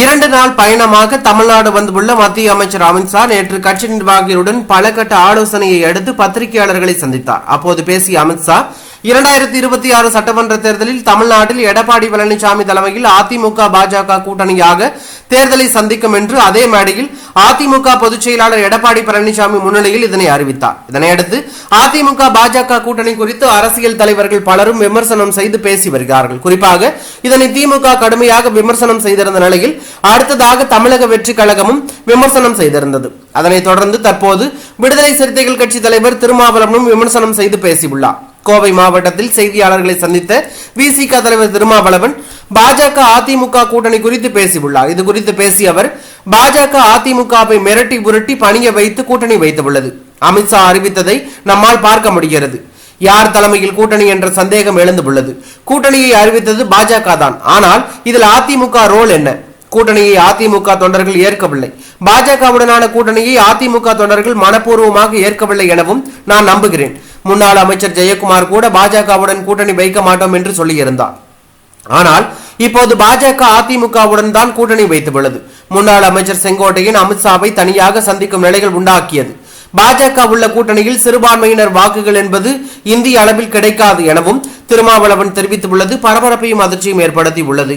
இரண்டு நாள் பயணமாக தமிழ்நாடு வந்துள்ள மத்திய அமைச்சர் அமித்ஷா நேற்று கட்சி நிர்வாகிகளுடன் பல கட்ட ஆலோசனையை அடுத்து பத்திரிகையாளர்களை சந்தித்தார். அப்போது பேசிய அமித்ஷா இரண்டாயிரத்தி இருபத்தி ஆறு சட்டமன்ற தேர்தலில் தமிழ்நாட்டில் எடப்பாடி பழனிசாமி தலைமையில் அதிமுக பாஜக கூட்டணியாக தேர்தலை சந்திக்கும் என்று அதே மேடையில் அதிமுக பொதுச் செயலாளர் எடப்பாடி பழனிசாமி முன்னிலையில் இதனை அறிவித்தார். இதனையடுத்து அதிமுக பாஜக கூட்டணி குறித்து அரசியல் தலைவர்கள் பலரும் விமர்சனம் செய்து பேசி வருகிறார்கள். குறிப்பாக இதனை திமுக கடுமையாக விமர்சனம் செய்திருந்த நிலையில் அடுத்ததாக தமிழக வெற்றி கழகமும் விமர்சனம் செய்திருந்தது. அதனைத் தொடர்ந்து தற்போது விடுதலை சிறுத்தைகள் கட்சி தலைவர் திருமாவளவனும் விமர்சனம் செய்து பேசியுள்ளார். கோவை மாவட்டத்தில் செய்தியாளர்களை சந்தித்த விசிக தலைவர் திருமாவளவன் பாஜக அதிமுக கூட்டணி குறித்து பேசியுள்ளார். இது குறித்து பேசிய அவர் பாஜக அதிமுகவை மிரட்டி புரட்டி பணிய வைத்து கூட்டணி வைத்துள்ளது. அமித்ஷா அறிவித்ததை நம்மால் பார்க்க முடிகிறது. யார் தலைமையில் கூட்டணி என்ற சந்தேகம் எழுந்துள்ளது. கூட்டணியை அறிவித்தது பாஜக தான். ஆனால் இதில் அதிமுக ரோல் என்ன? கூட்டணியை அதிமுக தொண்டர்கள் ஏற்கவில்லை. பாஜகவுடனான கூட்டணியை அதிமுக தொண்டர்கள் மனப்பூர்வமாக ஏற்கவில்லை எனவும் நான் நம்புகிறேன். முன்னாள் அமைச்சர் ஜெயக்குமார் கூட பாஜகவுடன் கூட்டணி வைக்க மாட்டோம் என்று சொல்லியிருந்தார். ஆனால் இப்போது பாஜக அதிமுகவுடன் தான் கூட்டணி வைத்துள்ளது முன்னாள் அமைச்சர் செங்கோட்டையின் அமித்ஷாவை தனியாக சந்திக்கும் நிலைகள் உண்டாக்கியது. பாஜக உள்ள கூட்டணியில் சிறுபான்மையினர் வாக்குகள் என்பது இந்திய அளவில் கிடைக்காது எனவும் திருமாவளவன் தெரிவித்துள்ளது. பரபரப்பையும் அதிர்ச்சியும் ஏற்படுத்தி உள்ளது